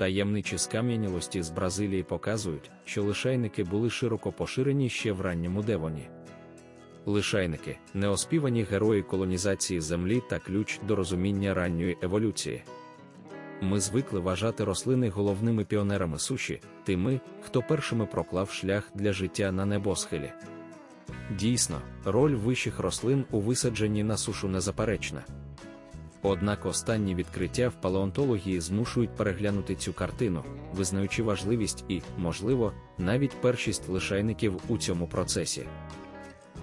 Таємничі скам'янілості з Бразилії показують, що лишайники були широко поширені ще в ранньому Девоні. Лишайники неоспівані герої колонізації Землі та ключ до розуміння ранньої еволюції. Ми звикли вважати рослини головними піонерами суші, тими, хто першими проклав шлях для життя на небосхилі. Дійсно, роль вищих рослин у висадженні на сушу незаперечна. Однак останні відкриття в палеонтології змушують переглянути цю картину, визнаючи важливість і, можливо, навіть першість лишайників у цьому процесі.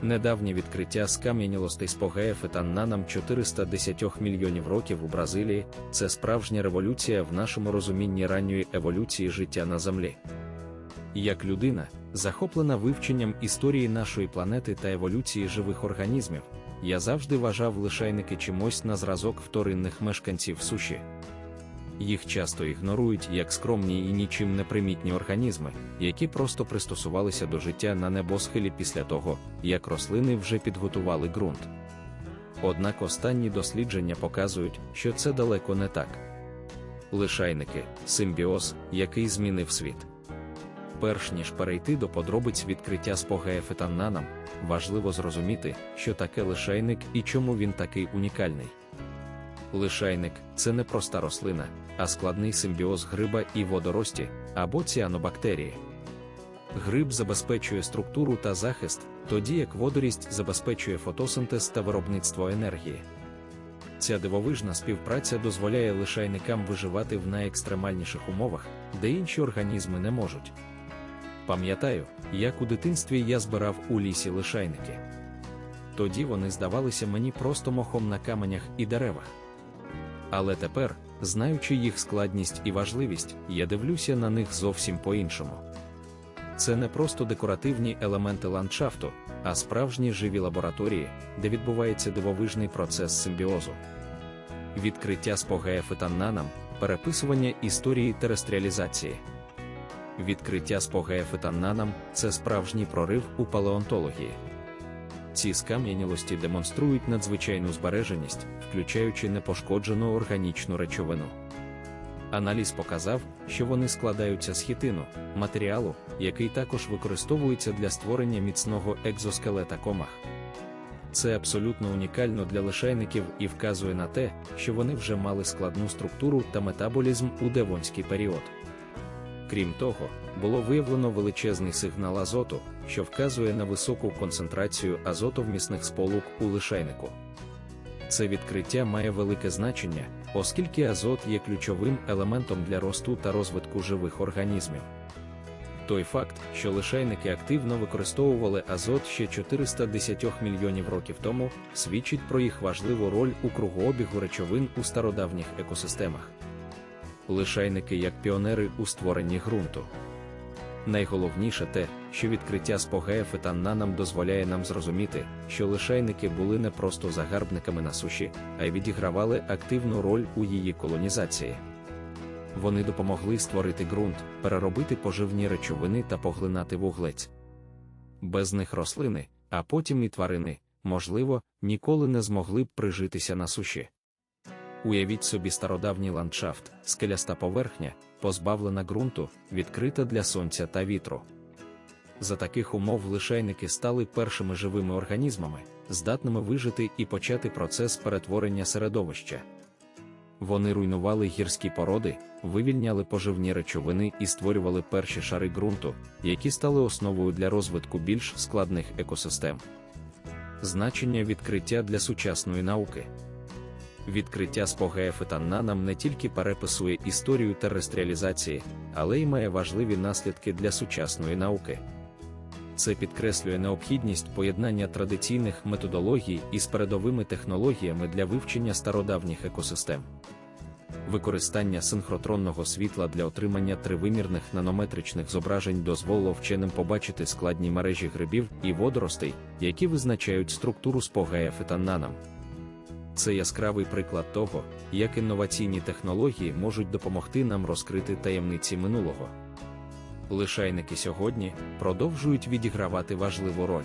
Недавнє відкриття скам'янілостей спогає фетаннанам 410 мільйонів років у Бразилії це справжня революція в нашому розумінні ранньої еволюції життя на Землі. Як людина, захоплена вивченням історії нашої планети та еволюції живих організмів, я завжди вважав лишайники чимось на зразок вторинних мешканців суші. Їх часто ігнорують як скромні і нічим не примітні організми, які просто пристосувалися до життя на небосхилі після того, як рослини вже підготували ґрунт. Однак останні дослідження показують, що це далеко не так. Лишайники симбіоз, який змінив світ. Перш ніж перейти до подробиць відкриття спогає фетаннанам, важливо зрозуміти, що таке лишайник і чому він такий унікальний. Лишайник це не проста рослина, а складний симбіоз гриба і водорості або ціанобактерії. Гриб забезпечує структуру та захист, тоді як водорість забезпечує фотосинтез та виробництво енергії. Ця дивовижна співпраця дозволяє лишайникам виживати в найекстремальніших умовах, де інші організми не можуть. Пам'ятаю, як у дитинстві я збирав у лісі лишайники. Тоді вони здавалися мені просто мохом на каменях і деревах. Але тепер, знаючи їх складність і важливість, я дивлюся на них зовсім по-іншому. Це не просто декоративні елементи ландшафту, а справжні живі лабораторії, де відбувається дивовижний процес симбіозу. Відкриття спогає фетаннанам, переписування історії терестріалізації. Відкриття спогає фетаннанам це справжній прорив у палеонтології. Ці скам'янілості демонструють надзвичайну збереженість, включаючи непошкоджену органічну речовину. Аналіз показав, що вони складаються з хітину, матеріалу, який також використовується для створення міцного екзоскелета комах. Це абсолютно унікально для лишайників і вказує на те, що вони вже мали складну структуру та метаболізм у девонський період. Крім того, було виявлено величезний сигнал азоту, що вказує на високу концентрацію азотовмісних сполук у лишайнику. Це відкриття має велике значення, оскільки азот є ключовим елементом для росту та розвитку живих організмів. Той факт, що лишайники активно використовували азот ще 410 мільйонів років тому, свідчить про їх важливу роль у кругообігу речовин у стародавніх екосистемах. Лишайники як піонери у створенні ґрунту. Найголовніше те, що відкриття спогає фетаннанам дозволяє нам зрозуміти, що лишайники були не просто загарбниками на суші, а й відігравали активну роль у її колонізації. Вони допомогли створити ґрунт, переробити поживні речовини та поглинати вуглець. Без них рослини, а потім і тварини, можливо, ніколи не змогли б прижитися на суші. Уявіть собі стародавній ландшафт, скеляста поверхня, позбавлена ґрунту, відкрита для сонця та вітру. За таких умов лишайники стали першими живими організмами, здатними вижити і почати процес перетворення середовища. Вони руйнували гірські породи, вивільняли поживні речовини і створювали перші шари ґрунту, які стали основою для розвитку більш складних екосистем. Значення відкриття для сучасної науки. Відкриття спогає фетаннанам не тільки переписує історію терестріалізації, але й має важливі наслідки для сучасної науки. Це підкреслює необхідність поєднання традиційних методологій із передовими технологіями для вивчення стародавніх екосистем. Використання синхротронного світла для отримання тривимірних нанометричних зображень дозволило вченим побачити складні мережі грибів і водоростей, які визначають структуру спогая фетаннанам. Це яскравий приклад того, як інноваційні технології можуть допомогти нам розкрити таємниці минулого. Лишайники сьогодні продовжують відігравати важливу роль.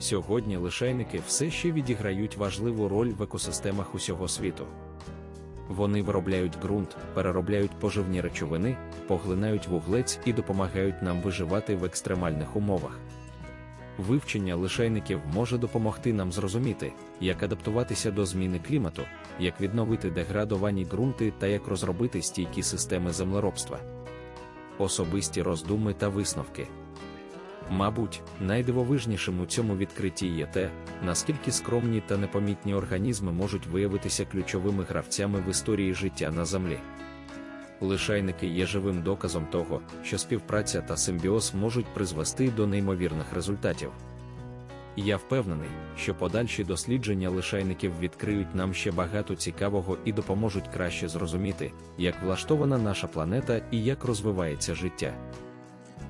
Сьогодні лишайники все ще відіграють важливу роль в екосистемах усього світу. Вони виробляють ґрунт, переробляють поживні речовини, поглинають вуглець і допомагають нам виживати в екстремальних умовах. Вивчення лишайників може допомогти нам зрозуміти, як адаптуватися до зміни клімату, як відновити деградовані ґрунти та як розробити стійкі системи землеробства. Особисті роздуми та висновки. Мабуть, найдивовижнішим у цьому відкритті є те, наскільки скромні та непомітні організми можуть виявитися ключовими гравцями в історії життя на Землі. Лишайники є живим доказом того, що співпраця та симбіоз можуть призвести до неймовірних результатів. Я впевнений, що подальші дослідження лишайників відкриють нам ще багато цікавого і допоможуть краще зрозуміти, як влаштована наша планета і як розвивається життя.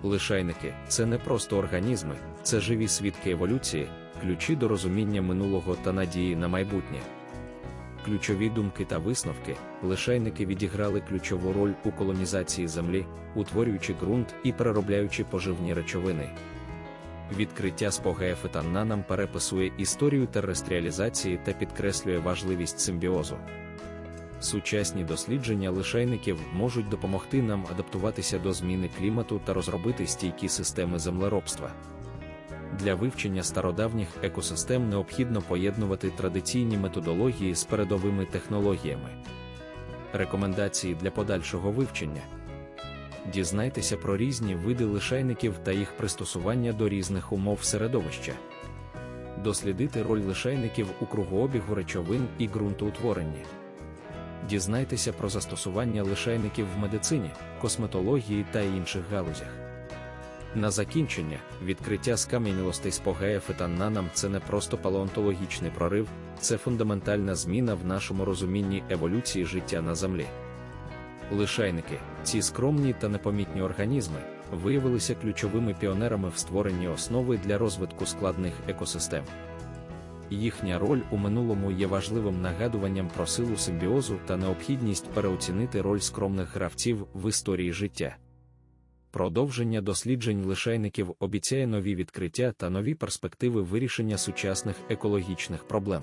Лишайники це не просто організми, це живі свідки еволюції, ключі до розуміння минулого та надії на майбутнє. Ключові думки та висновки, лишайники відіграли ключову роль у колонізації землі, утворюючи ґрунт і переробляючи поживні речовини. Відкриття спогає фетанна нам переписує історію терестріалізації та підкреслює важливість симбіозу. Сучасні дослідження лишайників можуть допомогти нам адаптуватися до зміни клімату та розробити стійкі системи землеробства. Для вивчення стародавніх екосистем необхідно поєднувати традиційні методології з передовими технологіями. Рекомендації для подальшого вивчення. Дізнайтеся про різні види лишайників та їх пристосування до різних умов середовища. Дослідити роль лишайників у кругообігу речовин і ґрунтоутворенні. Дізнайтеся про застосування лишайників в медицині, косметології та інших галузях. На закінчення, відкриття скам'янілостей спогає фетаннанам це не просто палеонтологічний прорив, це фундаментальна зміна в нашому розумінні еволюції життя на Землі. Лишайники, ці скромні та непомітні організми, виявилися ключовими піонерами в створенні основи для розвитку складних екосистем. Їхня роль у минулому є важливим нагадуванням про силу симбіозу та необхідність переоцінити роль скромних гравців в історії життя. Продовження досліджень лишайників обіцяє нові відкриття та нові перспективи вирішення сучасних екологічних проблем.